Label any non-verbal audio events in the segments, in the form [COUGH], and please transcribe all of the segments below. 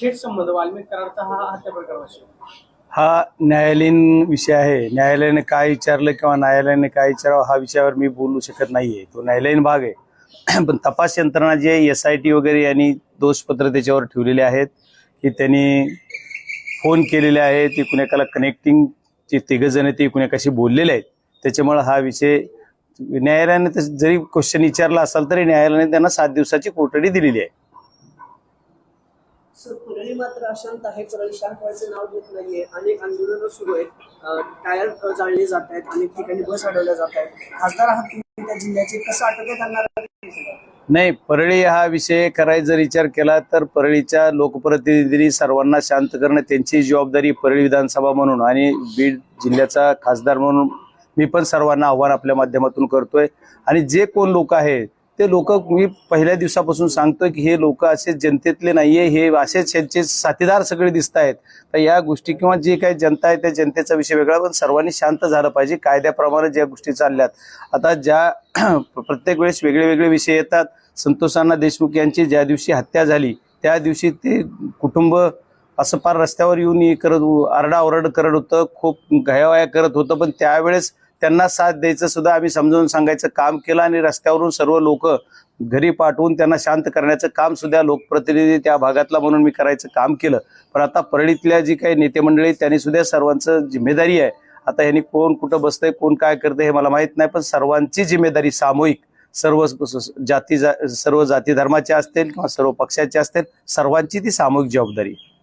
थेट संबंध वाल्मिक करारचा हा हत्या प्रकरणाशी हा न्यायालयीन विषय आहे. न्यायालयाने काय विचारलं किंवा न्यायालयाने काय विचारावं हा विषयावर मी बोलू शकत नाहीये. तो न्यायालयीन भाग आहे. [CLEARS THROAT] पण तपास यंत्रणा जे एस आय टी वगैरे यांनी दोषपत्र त्याच्यावर ठेवलेले आहेत की त्यांनी फोन केलेले आहेत ती कुणाकाला कनेक्टिंग जे तिघ जण ते कुणाकाशी बोललेले आहेत. त्याच्यामुळे हा विषय न्यायालयाने जरी क्वेश्चन विचारला असाल तरी न्यायालयाने त्यांना सात दिवसाची कोठडी दिलेली आहे. सर परळी मात्र अशांत आहे परळी शांत व्हायचं नाव घेत नाहीये. अनेक आंदोलनं सुरू आहेत. टायर जाळले जात आहेत. अनेक ठिकाणी बस अडवल्या जात आहेत. खासदार आहात तुम्ही त्या जिल्ह्याचे. कसं आटोक्यात आणणार नाही परळी हा विषय करायचा जर विचार केला तर परळीच्या लोकप्रतिनिधींनी सर्वांना शांत करणं त्यांची जबाबदारी परळी विधानसभा म्हणून आणि बीड जिल्ह्याचा खासदार म्हणून मी पण सर्वांना आव्हान आपल्या माध्यमातून करतोय. आणि जे कोण लोक आहेत ते लोक मी पहिल्या दिवसापासून सांगतोय की हे लोक असे जनतेतले नाहीये हे असेच त्यांचे साथीदार सगळे दिसत आहेत तर या गोष्टी किंवा जे काही जनता आहे त्या जनतेचा विषय वेगळा पण सर्वांनी शांत झालं पाहिजे. कायद्याप्रमाणे ज्या गोष्टी चालल्यात. आता ज्या [CLEARS THROAT] प्रत्येक वेळेस वेगळे वेगळे विषय येतात. संतोषांना देशमुख यांची ज्या दिवशी हत्या झाली त्या दिवशी ते कुटुंब असं फार रस्त्यावर येऊन करत आरडाओरड करत होतं. खूप घयावया करत होतं. पण त्यावेळेस त्यांना साथ द्यायचं सुद्धा आम्ही समजावून सांगायचं काम केलं आणि रस्त्यावरून सर्व लोक घरी पाठवून त्यांना शांत करण्याचं काम सुद्धा लोकप्रतिनिधी त्या भागातला म्हणून मी करायचं काम केलं. पण आता परळीतल्या जी काही नेते मंडळी त्यांनी सुद्धा सर्वांचं जिम्मेदारी आहे. आता ह्यांनी कोण कुठं बसतंय कोण काय करतंय हे मला माहीत नाही पण सर्वांची जिम्मेदारी सामूहिक. सर्व जाती जा- सर्व जाती धर्माचे असतील किंवा सर्व पक्षाचे असतील सर्वांची ती सामूहिक जबाबदारी आहे.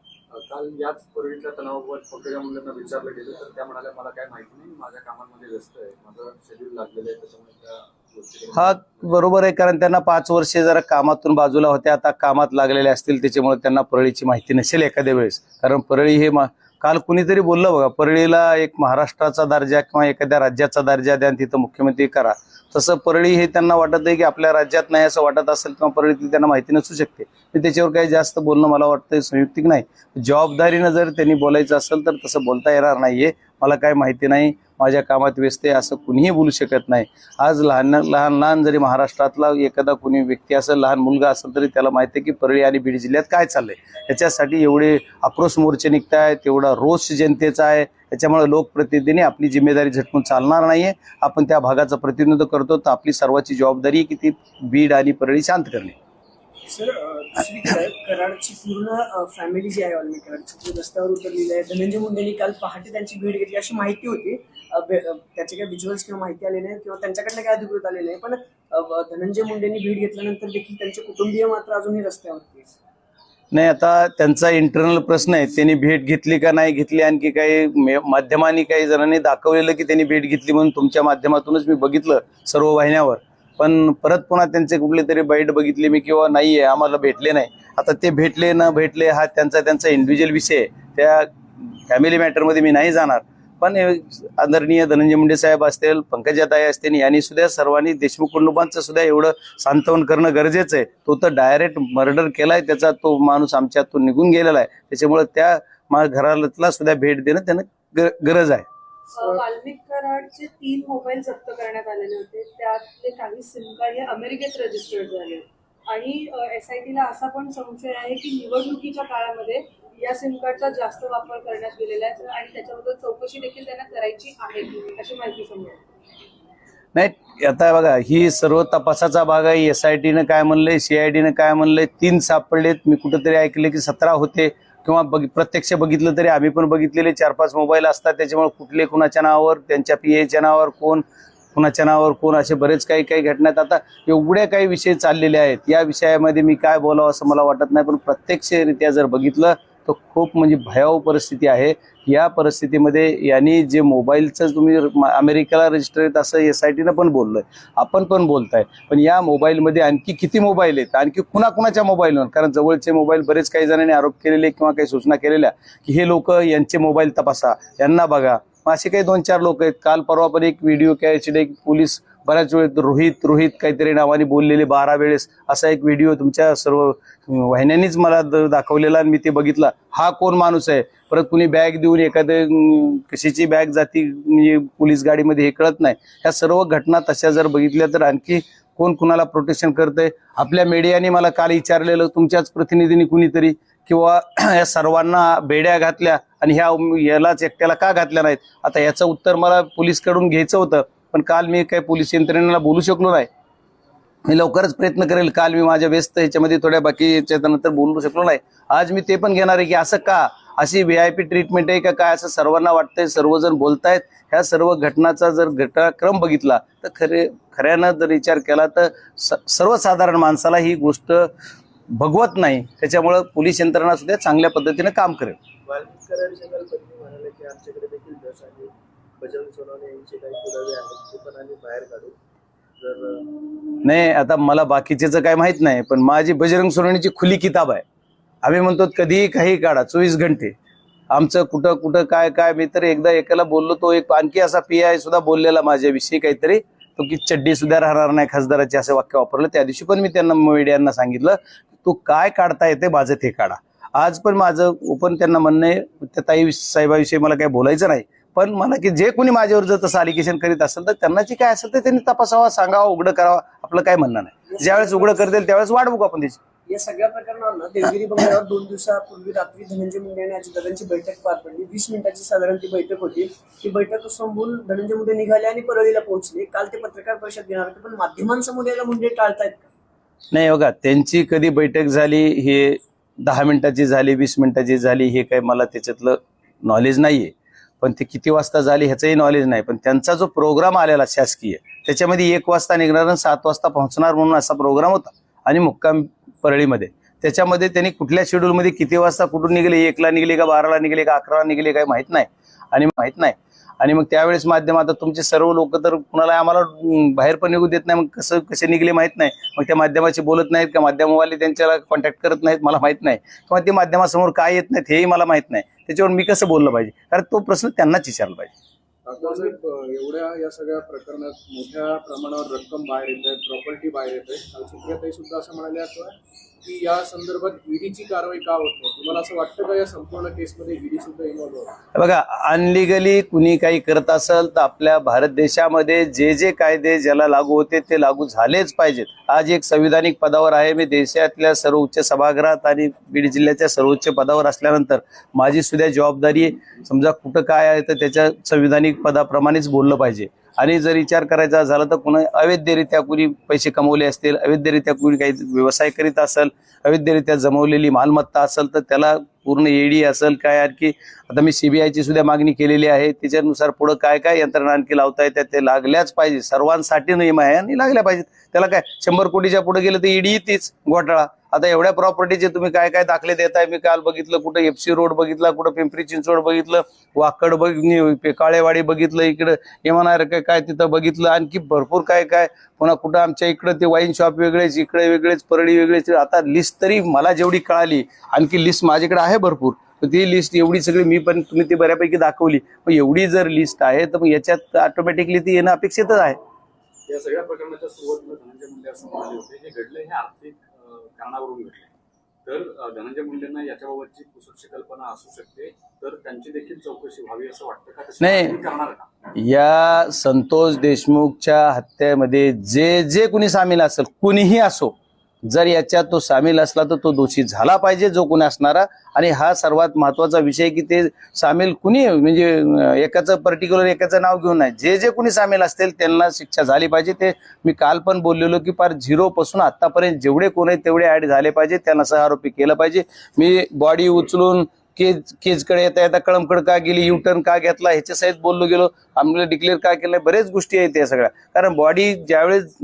काल याच पूर्वीच्या तणावावर पंकजा मुलांना विचारलं गेलं तर त्या म्हणाल्या मला काय माहिती नाही माझ्या कामांमध्ये व्यस्त आहे माझं शेड्यूल लागलेलं आहे त्याच्यामुळे त्या हा बरोबर आहे कारण त्यांना पाच वर्षे जरा कामातून बाजूला होत्या आता कामात लागलेले असतील त्याच्यामुळे त्यांना परळीची माहिती नसेल एखाद्या वेळेस. कारण परळी हे काल कुणीतरी बोललं बघा परळीला एक महाराष्ट्राचा दर्जा किंवा एखाद्या राज्याचा दर्जा द्या तिथं मुख्यमंत्री करा. तसं परळी हे त्यांना वाटत आहे की आपल्या राज्यात नाही असं वाटत असेल किंवा परळीतली त्यांना माहिती नसू शकते. मी त्याच्यावर काही जास्त बोलणं मला वाटतं संयुक्तिक नाही. जबाबदारीनं जर त्यांनी बोलायचं असेल तर तसं बोलता येणार नाहीये. मला काय माहिती नाही. माझ्या कामात व्यस्त आहे असं कुणीही बोलू शकत नाही. आज लहान लहान लहान जरी महाराष्ट्रातला एखादा कोणी व्यक्ती असेल लहान मुलगा असेल तरी त्याला माहिती आहे की परळी आणि बीड जिल्ह्यात काय चाललंय. याच्यासाठी एवढे आक्रोश मोर्चे निघत आहेत एवढा रोष जनतेचा आहे. त्याच्यामुळे लोकप्रतिनिधींनी आपली जिम्मेदारी झटकून चालणार नाही आहे आपण त्या भागाचं प्रतिनिधित्व करतो तर आपली सर्वांची जबाबदारी आहे की ती बीड आणि परळी शांत करणे. सर कराडची पूर्ण फॅमिली जी आहे रस्त्यावर उतरलेली आहे. धनंजय मुंडेंनी काल पहाटे त्यांची भेट घेतली अशी माहिती होती. त्याचे काही विज्युअल्स किंवा माहिती आले नाही किंवा त्यांच्याकडनं काही अधिकृत आले नाही. पण धनंजय मुंडेंनी भेट घेतल्यानंतर देखील त्यांचे कुटुंबीय मात्र अजूनही रस्त्यावरती नाही आता त्यांचा इंटरनल प्रश्न आहे. त्यांनी भेट घेतली का नाही घेतली आणखी काही माध्यमांनी काही जणांनी दाखवलेलं की त्यांनी भेट घेतली म्हणून तुमच्या माध्यमातूनच मी बघितलं सर्व वाहिन्यावर. पण परत पुन्हा त्यांचे कुठले तरी बाईट बघितले मी किंवा नाही आहे आम्हाला भेटले नाही. आता ते भेटले न भेटले हा त्यांचा त्यांचा इंडिव्हिज्युअल विषय आहे. त्या फॅमिली मॅटरमध्ये मी नाही जाणार. पण आदरणीय धनंजय मुंडे साहेब असतील पंकजाताई असतील यांनी सुद्धा सर्वांनी देशमुख कुटुंबांचं सुद्धा एवढं सांत्वन करणं गरजेचं आहे. तो तर डायरेक्ट मर्डर केलाय त्याचा तो माणूस आमच्यातून निघून गेलेला आहे. त्याच्यामुळे त्या मा- घराला सुद्धा भेट देणं त्यांना गरज आहे. वाल्मिक कराडचे तीन मोबाईल जप्त करण्यात आलेले होते. त्यातले काही सिम कार्ड हे अमेरिकेत रजिस्टर्ड झाले. आणि एस आय टीला असा पण संशय आहे की निवडणुकीच्या काळामध्ये या सिम कार्डचा जास्त वापर करण्यात गेलेला आहे. आणि त्याच्याबद्दल चौकशी देखील त्यांना करायची आहे अशी माहिती समोर नाही आता बघा ही सर्व तपासाचा भाग आहे. एस आय टीनं काय म्हणलंय सी आय सीआयडीनं काय म्हणलंय तीन सापडलेत. मी कुठंतरी ऐकले की सतरा होते. किंवा बघ प्रत्यक्ष बघितलं तरी आम्ही पण बघितलेले. चार पाच मोबाईल असतात. त्याच्यामुळे कुठले कुणाच्या नावावर त्यांच्या पी एच्या नावावर कोण कुणाच्या नावावर कोण असे बरेच काही काही घटनात आता एवढ्या काही विषय चाललेले आहेत. या विषयामध्ये मी काय बोलावं असं मला वाटत नाही. पण प्रत्यक्षरित्या जर बघितलं तर खूप म्हणजे भयावह परिस्थिती आहे. या परिस्थितीमध्ये यांनी जे मोबाईलचं तुम्ही अमेरिकेला रजिस्टर आहेत असं एस आय टीनं पण बोललोय. आपण पण बोलताय. पण या मोबाईलमध्ये आणखी किती मोबाईल आहेत? आणखी कुणाकुणाच्या मोबाईलवर कारण जवळचे मोबाईल बरेच काही जणांनी आरोप केलेले किंवा काही सूचना केलेल्या की हे लोक यांचे मोबाईल तपासा यांना बघा. असे काही दोन चार लोक आहेत. काल परवा पण एक व्हिडिओ कॅच एक पोलीस बऱ्याच वेळेस रोहित रोहित काहीतरी नावाने बोललेले बारा वेळेस असा एक व्हिडिओ तुमच्या सर्व वाहिन्यांनीच मला दाखवलेला आणि मी ते बघितला. हा कोण माणूस आहे? परत कुणी बॅग देऊन एखादं कशीची कशाची बॅग जाती म्हणजे पोलीस गाडीमध्ये हे कळत नाही. ह्या सर्व घटना तशा जर बघितल्या तर आणखी कोण कुणाला प्रोटेक्शन करतंय? आपल्या मीडियाने मला काल विचारलेलं तुमच्याच प्रतिनिधींनी कुणीतरी? किंवा [CLEARS THROAT] या सर्वांना बेड्या घातल्या आणि ह्या यालाच एकट्याला का घातल्या नाहीत? आता याचं उत्तर मला पोलीसकडून घ्यायचं होतं. पण काल मी काही पोलीस यंत्रणेला बोलू शकलो नाही. मी लवकरच प्रयत्न करेल काल मी माझ्या व्यस्त ह्याच्यामध्ये थोड्या बाकी याच्यानंतर बोलू शकलो नाही. आज मी ते पण घेणार आहे की असं का? अशी व्ही आय पी ट्रीटमेंट आहे का? काय असं सर्वांना वाटतंय सर्वजण बोलतायत? ह्या सर्व घटनाचा जर घटनाक्रम बघितला तर खरे खऱ्यानं जर विचार केला तर स- सर्वसाधारण माणसाला ही गोष्ट भगवत नाही. त्याच्यामुळं पोलीस यंत्रणा सुद्धा चांगल्या पद्धतीने काम करेल. बजरंग सोनवणे यांचे काही पुरावे आहेत ते पण आम्ही बाहेर काढू. जर नाही आता मला बाकीचे काय माहीत नाही पण माझी बजरंग सोनवणीची खुली किताब आहे. आम्ही म्हणतो कधीही काही काढा चोवीस घंटे. आमचं कुठं कुठं काय काय मी तर एकदा एकाला बोललो तो एक आणखी असा पी आय सुद्धा बोललेला माझ्याविषयी काहीतरी. तो की चड्डी सुद्धा राहणार नाही खासदाराचे असं वाक्य वापरलं. त्या दिवशी पण मी त्यांना मीडियांना सांगितलं तू काय काढता येते माझं ते काढा. आज पण माझं ओपन त्यांना म्हणणं आहे त्या ताई साहेबाविषयी मला काही बोलायचं नाही. पण मला की जे कोणी माझ्यावर जर तसं अलिगेशन करीत असेल तर त्यांना जे काय असेल तर त्यांनी तपासावा सांगावा उघडं करावा आपलं काय म्हणणं नाही. ज्यावेळेस उघडं करतील त्यावेळेस वाट बघू आपण त्याची. या सगळ्या प्रकरणांना देवगिरी बंगल्यावर दोन दिवसापूर्वी रात्री धनंजय मुंडे आणि अजितदादांची बैठक पार पडली. वीस मिनिटाची साधारण ती बैठक होती. ती बैठक संपवून धनंजय मुंडे निघाले आणि परळीला पोहोचले. काल ते पत्रकार परिषद घेणार होते पण माध्यमांसमोर याला मुंडे टाळतायत का? नाही बघा त्यांची कधी बैठक झाली हे दहा मिनिटाची झाली वीस मिनिटाची झाली हे काही मला त्याच्यातलं नॉलेज नाहीये. पण ते किती वाजता झाली ह्याचंही नॉलेज नाही. पण त्यांचा जो प्रोग्राम आलेला शासकीय त्याच्यामध्ये एक वाजता निघणार आणि सात वाजता पोहोचणार म्हणून असा प्रोग्राम होता. आणि मुक्काम परळीमध्ये. त्याच्यामध्ये त्यांनी कुठल्या शेड्यूलमध्ये किती वाजता कुठून निघले? एकला निघले का बाराला निघले का अकराला निघले काय माहीत नाही. आणि माहीत नाही. आणि मग त्यावेळेस माध्यम आता तुमचे सर्व लोक तर कुणाला आम्हाला बाहेर पण निघू देत नाही. मग कसं कसे निघले माहीत नाही. मग त्या माध्यमाशी बोलत नाहीत का? माध्यमवाले त्यांच्याला कॉन्टॅक्ट करत नाहीत मला माहीत नाही. किंवा ते माध्यमासमोर काय येत नाहीत हेही मला माहीत नाही. त्याच्यावर मी कसं बोललं पाहिजे? कारण तो प्रश्न त्यांनाच विचारला पाहिजे. एवढ्या या सगळ्या प्रकरणात मोठ्या प्रमाणावर रक्कम बाहेर येत आहे प्रॉपर्टी बाहेर येत आहे. काल सुद्धा असं म्हणाल्या होत्या की या संदर्भात ईडीची कारवाई का होत नाही? तुम्हाला असं वाटतं का या संपूर्ण केसमध्ये ईडी सुद्धा इन्व्हॉल्व्ह बघा अनलिगली कुणी काही करत असेल तर आपल्या भारत देशामध्ये जे जे कायदे ज्याला लागू होते ते लागू झालेच पाहिजेत. आज एक संविधानिक पदावर आहे. मी देशातल्या सर्वोच्च सभागृहात आणि बीड जिल्ह्याच्या सर्वोच्च पदावर असल्यानंतर माझी सुद्धा जबाबदारी समजा कुठं काय आहे तर त्याच्या संविधानिक पदाप्रमाणेच बोललं पाहिजे. आणि जर विचार करायचा झाला तर कुणी अवैधरित्या कुणी पैसे कमवले असतील अवैधरित्या कुणी काही व्यवसाय करीत असेल अवैधरित्या जमवलेली मालमत्ता असेल तर त्याला पूर्ण एडी असेल काय आणखी आता मी सीबीआयची सुद्धा मागणी केलेली आहे. त्याच्यानुसार पुढं काय काय यंत्रणा आणखी लावता येतात ते लागल्याच पाहिजे. सर्वांसाठी नियम आहे आणि लागल्या पाहिजेत. त्याला काय शंभर कोटीच्या पुढे गेलं तर ईडी तीच घोटाळा. आता एवढ्या प्रॉपर्टीचे तुम्ही काय काय दाखले देताय मी काल बघितलं कुठं एफसी रोड बघितला कुठं पिंपरी चिंचवड बघितलं वाकड बघ काळेवाडी बघितलं इकडं येणार काय काय तिथं बघितलं आणखी भरपूर काय काय पुन्हा कुठं आमच्या इकडं ते वाईन शॉप वेगळेच इकडे वेगळेच परळी वेगळेच. आता लिस्ट तरी मला जेवढी कळाली आणखी लिस्ट माझ्याकडे आहे भरपूर. ती लिस्ट एवढी सगळी मी पण तुम्ही ती बऱ्यापैकी दाखवली. मग एवढी जर लिस्ट आहे तर मग याच्यात ऑटोमॅटिकली ती येणं अपेक्षितच आहे. या सगळ्या प्रकरणाच्या सुरुवातीला धनंजय मुंडे असं म्हणाले होते हे घडलं हे आर्थिक कारणावरून घडले. तर धनंजय मुंडेंना याच्याबाबतची कुसुरची कल्पना असू शकते. तर त्यांची देखील चौकशी व्हावी असं वाटतं का? नाही. तुम्ही करणार का? या संतोष देशमुखच्या हत्येमध्ये जे जे कुणी सामील असेल कुणीही असो जर याच्यात तो सामील असला तर तो दोषी झाला पाहिजे जो कोणी असणारा. आणि हा सर्वात महत्त्वाचा विषय की ते सामील कुणी म्हणजे एकाचं पर्टिक्युलर एकाचं नाव घेऊन नाही. जे जे कुणी सामील असतील त्यांना शिक्षा झाली पाहिजे. ते मी काल पण बोललेलो की फार झिरोपासून आत्तापर्यंत जेवढे कोण आहेत तेवढे ऍड झाले पाहिजे. त्यांना सहआरोपी केलं पाहिजे. मी बॉडी उचलून केज केजकडे येता येता कळमकड का गेली युटर्न का घेतला ह्याच्या सहित बोललो गेलो. आम्हाला डिक्लेअर का केलं बरेच गोष्टी आहेत या सगळ्या. कारण बॉडी ज्यावेळेस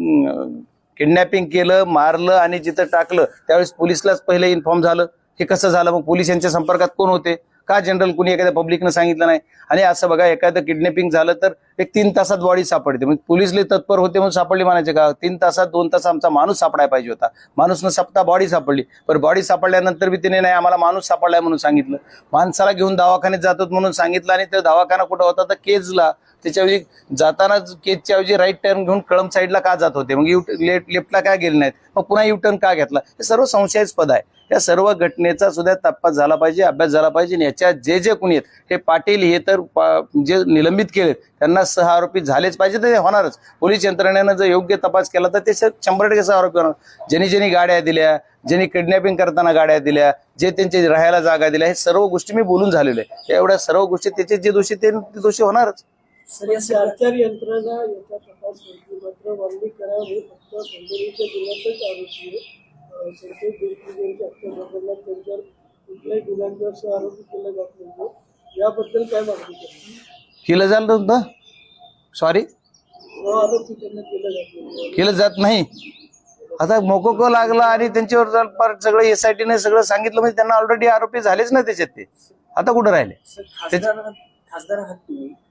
किडनॅपिंग केलं मारलं आणि जिथं टाकलं त्यावेळेस पोलिसलाच पहिले इन्फॉर्म झालं. हे कसं झालं? मग पोलीस यांच्या संपर्कात कोण होते? का जनरल कोणी एखाद्या पब्लिकनं सांगितलं नाही? आणि असं बघा एखादं किडनॅपिंग झालं तर एक तीन तासात बॉडी सापडते. मग पोलिसले तत्पर होते म्हणून सापडली म्हणायचे का? तीन तासात दोन तास आमचा माणूस सापडायला पाहिजे होता. माणूस न सापता बॉडी सापडली. पण बॉडी सापडल्यानंतर बी तिने नाही आम्हाला माणूस सापडलाय म्हणून सांगितलं. माणसाला घेऊन दवाखान्यात जातात म्हणून सांगितलं आणि तो दवाखाना कुठं होता? तर केजला. त्याच्याऐवजी जाताना केजच्या ऐवजी राईट टर्न घेऊन कळम साईडला का जात होते? मग यू लेफ्टला काय गेले नाहीत? मग पुन्हा यू टर्न का घेतला? हे सर्व संशयास्पद आहे. या सर्व घटनेचा सुद्धा तपास झाला पाहिजे अभ्यास झाला पाहिजे आणि याच्यात जे जे कुणी आहेत हे पाटील हे तर जे निलंबित केलेत त्यांना सह आरोपी झालेच पाहिजे तर ते होणारच. पोलीस यंत्रणेनं जर योग्य तपास केला तर ते शंभर टक्के सह आरोपी होणार. ज्यांनी ज्यांनी गाड्या दिल्या ज्यांनी किडनॅपिंग करताना गाड्या दिल्या जे त्यांचे राहायला जागा दिल्या हे सर्व गोष्टी मी बोलून झालेलो आहे. एवढ्या सर्व गोष्टी त्याचे जे दोषी ते दोषी होणारच. सर या सगळ्या- सरकार यंत्रणा याचा तपास मात्र करार हे फक्त खंडणीच्या गुन्ह्यातच आरोपी आहे. संतोष देशमुख यांच्या प्रकरणात त्यांच्यावर कुठल्याही गुन्ह्यांवर आरोपी केला जात नाही. याबद्दल काय मागणी केलं झालं नव्हतं? सॉरी आरोपी त्यांना केला जात नाही. केलं जात नाही. आता मोकोको लागला आणि त्यांच्यावर सगळं एस ने सगळं सांगितलं म्हणजे त्यांना ऑलरेडी आरोपी झालेच ना त्याच्यात ते. आता कुठं राहिले? खासदार खासदार आहात तुम्ही. रा-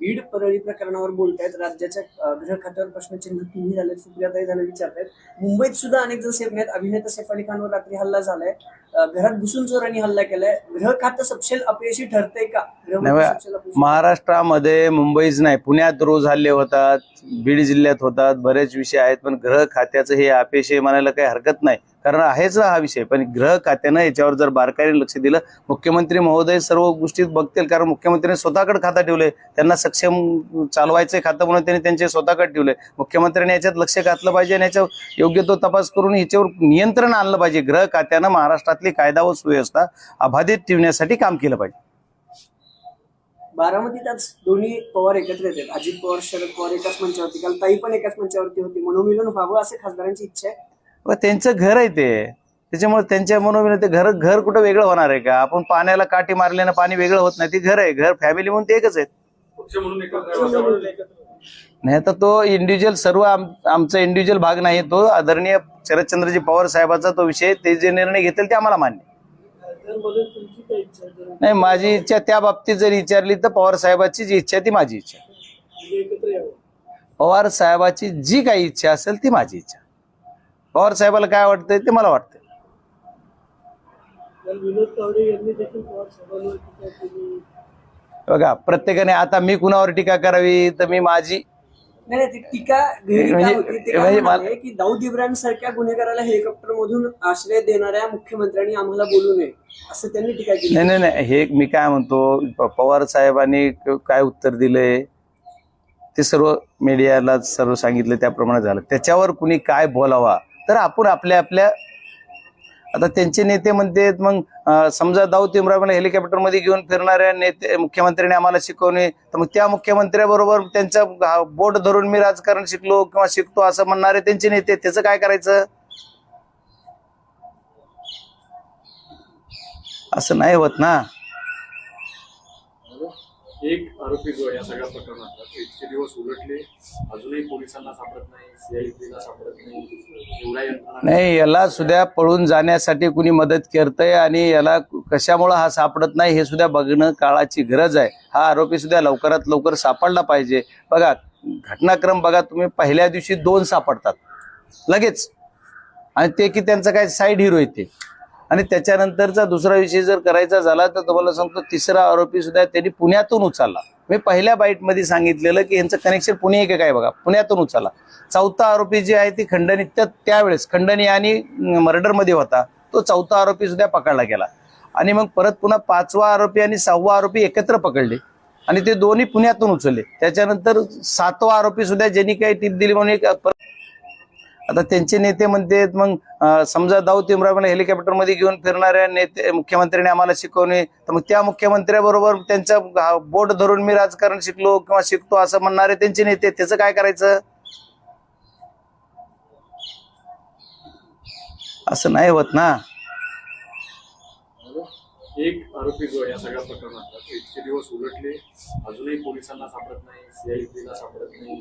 बीड परळी प्रकरणावर बोलतायत. राज्याच्या गृह खात्यावर प्रश्नचिन्ह तुम्ही झाले सुप्रियाताई झाले विचारतायत. मुंबईत सुद्धा अनेक जण सेफ आहेत अभिनेता सैफ अली खानवर रात्री हल्ला झालाय. घरात घुसून चोरांनी हल्ला केलाय. गृह खातं सपशेल अपयशी ठरतंय का? अपयशी महाराष्ट्रामध्ये मुंबईच नाही. पुण्यात रोज हल्ले होतात बीड जिल्ह्यात होतात. बरेच विषय आहेत पण ग्रह खात्याचं हे अपेक्षे म्हणायला काही हरकत नाही. कारण आहेच ना हा विषय. पण ग्रह खात्यानं याच्यावर जर बारकाईने लक्ष दिलं मुख्यमंत्री महोदय सर्व गोष्टी बघतील कारण मुख्यमंत्र्यांनी स्वतःकडे खातं ठेवलंय त्यांना सक्षम चालवायचं खातं म्हणून त्यांनी त्यांचे स्वतःकडे ठेवलंय मुख्यमंत्र्यांनी याच्यात लक्ष घातलं पाहिजे आणि याच्यावर योग्य तो तपास करून ह्याच्यावर नियंत्रण आणलं पाहिजे. ग्रह खात्यानं महाराष्ट्रातली कायदा व सुव्यवस्था अबाधित ठेवण्यासाठी काम केलं पाहिजे. बारामतीत आज दोन्ही पवार एकत्र येतात. अजित पवार शरद पवार एकाच मंचावरती काल ताई पण एकाच मंचावरती होती. मनोमिलन व्हावं असं खासदारांची इच्छा आहे. त्यांचं घर आहे ते. त्याच्यामुळे त्यांच्या मनोविन ते घर घर कुठं वेगळं होणार आहे का? आपण पाण्याला काठी मारल्यानं पाणी वेगळं होत नाही. ते घर आहे घर फॅमिली म्हणून ते एकच आहेत. नाही तर तो इंडिव्हिज्युअल सर्व आम- आमचा इंडिव्हिज्युअल भाग नाही. तो आदरणीय शरदचंद्रजी पवार साहेबाचा तो विषय ते जे निर्णय घेतील ते आम्हाला मान्य नाही माझी इच्छा त्या बाबतीत जर विचारली तर पवार साहेबाची जी इच्छा ती माझी इच्छा पवार साहेबाची जी काही इच्छा असेल ती माझी इच्छा पवार साहेबाला काय वाटतंय ते मला वाटतंय. बघा प्रत्येकाने आता मी कुणावर टीका करावी तर मी माझी नाही नाही, ती टीका गहिरी म्हणजे- का म्हणजे दाऊद इब्राहिम सारख्या गुन्हेगाराला हेलिकॉप्टर मधून आश्रय देणाऱ्या मुख्यमंत्र्यांनी आम्हाला बोलू नये असं त्यांनी टीका केली. नाही नाही नाही हे मी काय म्हणतो पवार साहेबांनी काय उत्तर दिलंय ते सर्व मीडियाला सर्व सांगितलं त्याप्रमाणे झालं. त्याच्यावर कुणी काय बोलावा तर आपण आपल्या आपल्या आता त्यांचे नेते म्हणते मग समजा दाऊद इम्रान हेलिकॉप्टरमध्ये घेऊन फिरणाऱ्या नेते मुख्यमंत्र्यांनी आम्हाला शिकवणे तर मग त्या मुख्यमंत्र्याबरोबर त्यांचा बोट धरून मी राजकारण शिकलो किंवा शिकतो असं म्हणणारे त्यांचे नेते त्याचं काय करायचं? असं नाही होत ना. एक आरोपी जो या सगळ्या प्रकरणातला तो इतके दिवस उलटले. अजूनही पोलिसांना सापडत नाही सीआयडीला सापडत नाही. एवढ्या यंत्रणा नाही याला सुद्धा पळून जाण्यासाठी कुणी मदत करतंय आणि याला कशामुळं हा सापडत नाही हे सुद्धा बघणं काळाची गरज आहे. हा आरोपी सुद्धा लवकरात लवकर सापडला पाहिजे. बघा घटनाक्रम बघा तुम्ही पहिल्या दिवशी दोन सापडतात. लगेच. आणि ते की त्यांचं काय साईड हिरो येते आणि त्याच्यानंतरचा दुसरा विषय जर करायचा झाला तर तुम्हाला सांगतो तिसरा आरोपी सुद्धा त्यांनी पुण्यातून उचलला. मी पहिल्या बाईटमध्ये सांगितलेलं की यांचं कनेक्शन पुणे एक काय बघा पुण्यातून उचलला. चौथा आरोपी जी आहे ती खंडणी त्या त्यावेळेस खंडणी आणि मर्डरमध्ये होता तो चौथा आरोपी सुद्धा पकडला गेला. आणि मग परत पुन्हा पाचवा आरोपी आणि सहावा आरोपी एकत्र पकडले. आणि ते दोन्ही पुण्यातून उचलले. त्याच्यानंतर सातवा आरोपी सुद्धा ज्यांनी काही टीप दिली म्हणून एक आता त्यांचे नेते म्हणते मग समजा दाऊद इम्रान हेलिकॉप्टरमध्ये घेऊन फिरणाऱ्या नेते मुख्यमंत्र्यांनी आम्हाला शिकवणे तर मग त्या मुख्यमंत्र्याबरोबर त्यांचा बोट धरून मी राजकारण शिकलो किंवा शिकतो असं म्हणणारे त्यांचे नेते त्याचं काय करायचं? असं नाही होत ना. एक आरोपी जो या सगळ्या प्रकरणातला तो इतके दिवस उलटले. अजूनही पोलिसांना सापडत नाही सीआयडीला सापडत नाही.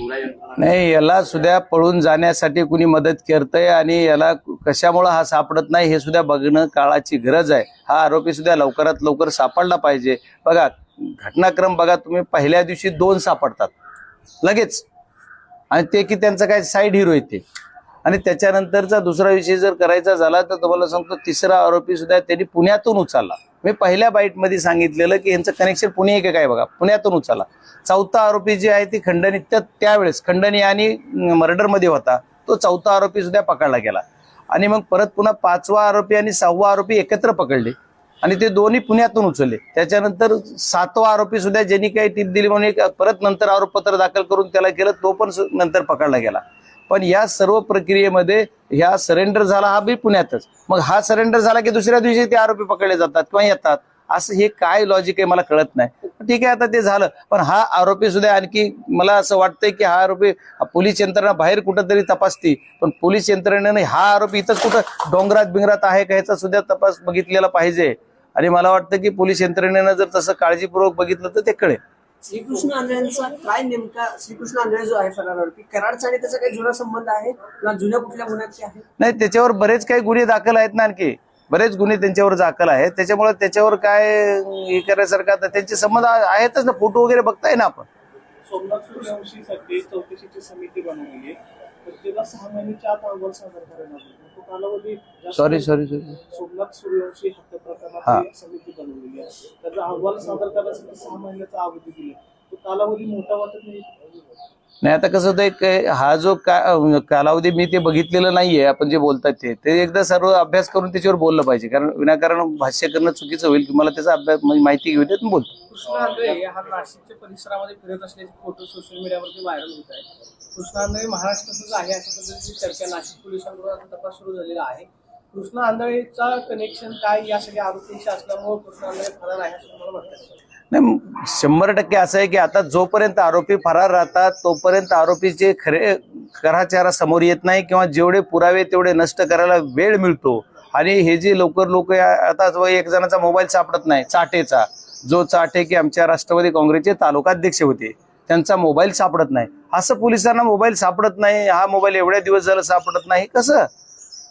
एवढ्या यंत्रणा नाही याला सुद्धा पळून जाण्यासाठी कुणी मदत करतंय आणि याला कशामुळं हा सापडत नाही हे सुद्धा बघणं काळाची गरज आहे. हा आरोपी सुद्धा लवकरात लवकर सापडला पाहिजे. बघा घटनाक्रम बघा तुम्ही पहिल्या दिवशी दोन सापडतात. लगेच. आणि ते की त्यांचं काय साईड हिरो येते आणि त्याच्यानंतरचा दुसरा विषय जर करायचा झाला तर तुम्हाला सांगतो तिसरा आरोपी सुद्धा त्यांनी पुण्यातून उचलला. मी पहिल्या बाईटमध्ये सांगितलेलं की यांचं कनेक्शन पुणे एक काय बघा? पुण्यातून उचलला. चौथा आरोपी जे आहे ती खंडणी त्या त्यावेळेस खंडणी आणि मर्डरमध्ये होता तो चौथा आरोपी सुद्धा पकडला गेला. आणि मग परत पुन्हा पाचवा आरोपी आणि सहावा आरोपी एकत्र पकडले. आणि ते दोन्ही पुण्यातून उचलले. त्याच्यानंतर सातवा आरोपी सुद्धा ज्यांनी काही टीप दिली म्हणून परत नंतर आरोपपत्र दाखल करून त्याला केलं तो पण नंतर पकडला गेला. पण या सर्व प्रक्रियेमध्ये ह्या सरेंडर झाला हा बी पुण्यातच. मग हा सरेंडर झाला की दुसऱ्या दिवशी ते आरोपी पकडले जातात किंवा येतात? असं हे काय लॉजिक आहे? मला कळत नाही. ठीक आहे आता ते झालं. पण हा आरोपी सुद्धा आणखी मला असं वाटतंय की हा आरोपी पोलीस यंत्रणा बाहेर कुठंतरी तपासती. पण पोलीस यंत्रणेने हा आरोपी इथंच कुठं डोंगरात बिंगरात आहे का ह्याचा सुद्धा तपास बघितलेला पाहिजे. आणि मला वाटतं की पोलीस यंत्रणेनं जर तसं काळजीपूर्वक बघितलं तर ते कळेल. श्रीकृष्ण आंधळ्यांचा काय नेमका श्रीकृष्ण आंधळे जो आहे फरार आरोपी कराडचा आणि त्याचा काही जुना संबंध आहे किंवा जुन्या कुठल्या गुन्ह्याचे आहे? नाही त्याच्यावर बरेच काही गुन्हे दाखल आहेत ना आणखी. बरेच गुन्हे त्यांच्यावर दाखल आहेत. त्याच्यामुळे त्याच्यावर काय हे करायसारखं आता त्यांचे संबंध आहेतच ना. फोटो वगैरे बघताय ना आपण. सोमनाथ सूर्यवंशीसाठी चौकशीची समिती बनवली आहे. तर त्याला सहा महिन्याच्या आत अहवाल सादर करायला लागेल. तो कालावधी जास्त sorry sorry sorry Somnath Suryavanshi हत्या हा. प्रकरणात एक समिती बनवलेली आहे. त्याचा अहवाल सादर करण्यासाठी सहा महिन्याचा अवधी दिला तो कालावधी मोठा वाटत नाही. नाही आता कसं होतं एक हा जो का अं, कालावधी मी ते बघितलेलं नाहीये आपण जे बोलतात ते. ते एकदा सर्व अभ्यास करून त्याच्यावर बोललं पाहिजे. कारण विनाकारण भाष्य करणं चुकीचं होईल की मला त्याचा अभ्यास म्हणजे माहिती घेऊ देत बोलतो. कृष्णा आंधळे हा नाशिकच्या परिसरामध्ये फिरत असल्याचे फोटो सोशल मीडियावरती व्हायरल होत आहेत. कृष्णा आंधळे महाराष्ट्रातच आहे अशा पद्धतीची चर्चा नाशिक पोलिसांकडून आता तपास सुरू झालेला आहे. कृष्णा आंधळेचा कनेक्शन काय या सगळ्या आरोपींशी असल्यामुळे कृष्णा आंधळे फरार आहे असं वाटतं नाही शंभर टक्के असं आहे की आता जोपर्यंत आरोपी फरार राहतात तोपर्यंत आरोपीचे खरे खरा चेहरा समोर येत नाही किंवा जेवढे पुरावे तेवढे नष्ट करायला वेळ मिळतो. आणि हे जे लवकर लोक आता एक जणाचा मोबाईल सापडत नाही चाटेचा. जो चाटे की आमच्या राष्ट्रवादी काँग्रेसचे तालुकाध्यक्ष होते त्यांचा मोबाईल सापडत नाही. असं पोलिसांना मोबाईल सापडत नाही हा मोबाईल एवढ्या दिवस झाला सापडत नाही कसं?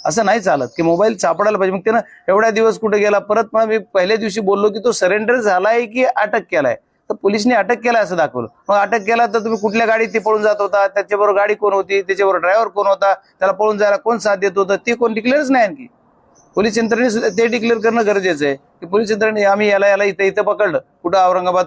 असं नाही चालत की मोबाईल सापडायला पाहिजे. मग त्यानं एवढ्या दिवस कुठे गेला? परत मला मी पहिल्या दिवशी बोललो की तो सरेंडर झालाय की अटक केलाय? तर पोलिसने अटक केलाय असं दाखवलं. मग अटक केला तर तुम्ही कुठल्या गाडीत ते पळून जात होता? त्याच्याबरोबर गाडी कोण होती? त्याच्याबरोबर ड्रायव्हर कोण होता? त्याला पळून जायला कोण साथ देत होतं? ते कोण डिक्लेअरच नाही आणखी. पोलीस यंत्रणे सुद्धा ते डिक्लेअर करणं गरजेचं आहे. की पोलीस यंत्रणे आम्ही याला याला इथं इथं पकडलं. कुठं औरंगाबाद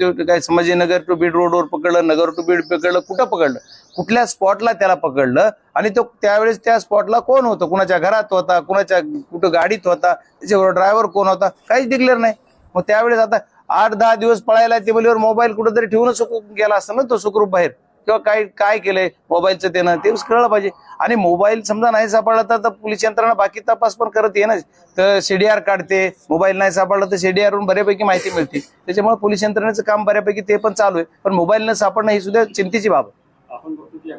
ते काय संभाजीनगर टू बीड रोडवर पकडलं नगर टू बीड पकडलं कुठं पकडलं? कुठल्या स्पॉटला त्याला पकडलं? आणि तो त्यावेळेस त्या स्पॉटला कोण होतं? कुणाच्या घरात होता? कुणाच्या कुठं गाडीत होता? त्याच्याबरोबर ड्रायव्हर कोण होता? काहीच डिक्लेअर नाही. मग त्यावेळेस आता आठ दहा दिवस पळायला टेबलवर मोबाईल कुठंतरी ठेवूनच गेला असतं ना तो सुखरूप बाहेर. किंवा काय काय केलंय? मोबाईलचं त्यानं ते कळलं पाहिजे. आणि मोबाईल समजा नाही सापडला तर पोलीस यंत्रणा बाकी तपास पण करत ये ना तर सीडीआर काढते मोबाईल नाही सापडला तर सीडीआर वरून बऱ्यापैकी माहिती मिळते. त्याच्यामुळे पोलीस यंत्रणेचं काम बऱ्यापैकी ते पण चालू आहे. पण मोबाईल न सापडणं ही सुद्धा चिंतेची बाब आहे. आपण बघतो की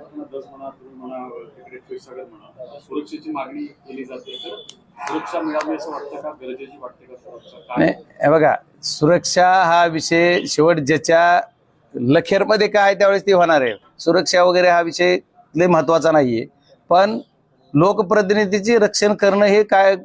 सुरक्षेची मागणी केली जाते. तर सुरक्षा मिळावी असं वाटतं का? गरजेची वाटते का सुरक्षा? नाही काय हे बघा सुरक्षा हा विषय शेवट ज्याच्या लखेरमध्ये काय आहे त्यावेळेस ती होणार आहे. सुरक्षा वगैरे हा विषय लय महत्त्वाचा नाहीये. पण लोकप्रतिनिधीचे रक्षण करणं हे काय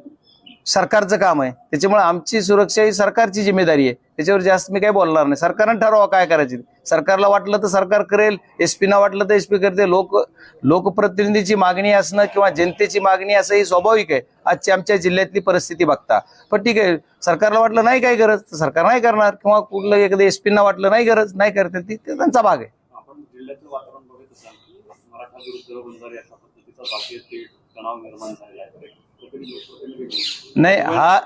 सरकारचं काम आहे. त्याच्यामुळे आमची सुरक्षा ही सरकारची जिम्मेदारी आहे. त्याच्यावर जास्त मी काही बोलणार नाही. सरकारनं ठरवा काय करायचे. सरकारला वाटलं तर सरकार करेल एसपीना वाटलं तर एसपी करते. लोक लोकप्रतिनिधीची मागणी असणं किंवा जनतेची मागणी असं ही स्वाभाविक आहे. आजची आमच्या जिल्ह्यातली परिस्थिती बघता. पण ठीक आहे सरकारला वाटलं नाही काय गरज तर सरकार नाही करणार. किंवा कुठलं एखाद्या एसपीना वाटलं नाही गरज नाही करते ती त्यांचा भाग आहे. नाही हा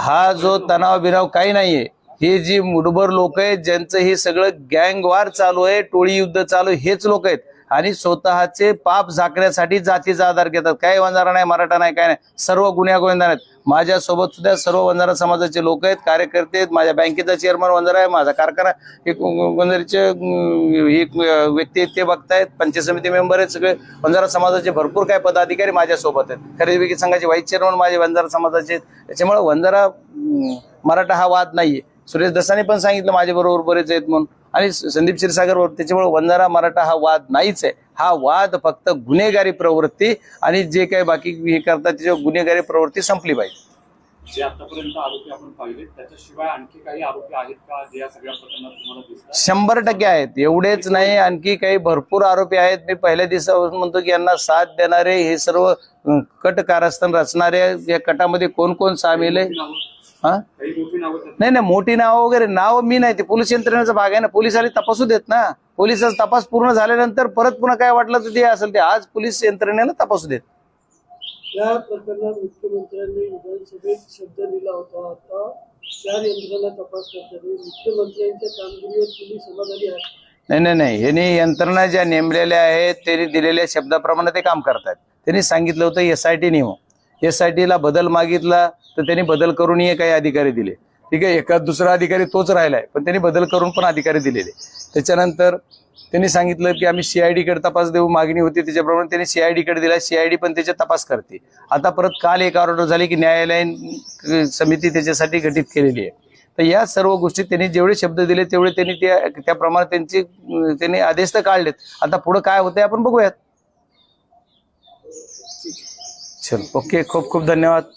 हा जो तणाव बिनाव काही नाहीये. हे जी मुठभर लोक आहेत ज्यांचं हे सगळं गँगवार चालू आहे टोळी युद्ध चालू आहे हेच लोक आहेत. आणि स्वतःचे पाप झाकण्यासाठी जातीचा आधार घेतात. काय वंजारा नाही मराठा नाही काय नाही. सर्व गुन्ह्या गोविंदा आहेत. माझ्यासोबत सुद्धा सर्व वंजारा समाजाचे लोक आहेत कार्यकर्ते आहेत. माझ्या बँकेचा चेअरमन वंजारा आहे माझा कारखाना एक वंजारीचे अं, व्यक्ती आहेत ते बघतायत. पंचायत समिती मेंबर आहेत सगळे. वंजारा समाजाचे भरपूर काय पदाधिकारी माझ्यासोबत आहेत. खरेदी विक्री संघाचे व्हाईस चेअरमन माझे वंजारा समाजाचे आहेत. त्याच्यामुळे वंजारा मराठा हा वाद नाहीये. सुरेश दसाने पण सांगितलं माझ्या बरोबर बरेच आहेत म्हणून. आणि संदीप क्षीरसागर त्याच्यामुळे वंजारा मराठा हा वाद नाहीच आहे. हा वाद फक्त गुन्हेगारी प्रवृत्ती आणि जे काही बाकी हे करतात त्याच्यावर गुन्हेगारी प्रवृत्ती संपली पाहिजे. जे आतापर्यंत आरोपी आपण पाहिले त्याच्याशिवाय आणखी काही आरोपी आहेत का? जे या सगळ्या प्रकरणात तुम्हाला दिसतात? शंभर टक्के आहेत. एवढेच नाही आणखी काही भरपूर आरोपी आहेत. मी पहिल्या दिवसापासून म्हणतो की यांना साथ देणारे हे सर्व कट कारस्थान रचणारे या कटामध्ये कोण कोण सामील आहे? हा? नाही नाही मोठी नावं वगैरे नाव मी नाही ते पोलीस यंत्रणेचा भाग आहे ना पोलिसांनी तपासू देत ना. पोलिसाचा तपास पूर्ण झाल्यानंतर परत पुन्हा काय वाटलं तर ते असेल ते आज पोलीस यंत्रणेला तपासू देत. त्या प्रकरणात मुख्यमंत्र्यांनी विधानसभेत शब्द दिला होता आता. चार यंत्रणा तपास करतात मुख्यमंत्र्यांच्या कामगिरीवर तुम्ही समाधानी आहात? नाही नाही नाही यांनी यंत्रणा ज्या नेमलेल्या आहेत त्यांनी दिलेल्या शब्दाप्रमाणे ते काम करतात त्यांनी सांगितलं होतं एस आय टी नियम. एस आय टीला बदल मागितला तर त्यांनी बदल करूनही काही अधिकारी दिले. ठीक आहे एका दुसरा अधिकारी तोच राहिलाय पण त्यांनी बदल करून पण अधिकारी दिलेले. त्याच्यानंतर त्यांनी सांगितलं की आम्ही सीआयडीकडे तपास देऊ मागणी होती त्याच्याप्रमाणे त्यांनी सीआयडीकडे दिला सीआयडी पण त्याच्या तपास करते. आता परत काल एक ऑर्डर झाली की न्यायालयीन समिती त्याच्यासाठी गठीत केलेली आहे. तर या सर्व गोष्टी त्यांनी जेवढे शब्द दिले तेवढे त्यांनी त्या त्याप्रमाणे त्यांचे त्यांनी आदेश तर काढलेत. आता पुढं काय होतंय आपण बघूयात. चल. ओके खूप खूप धन्यवाद.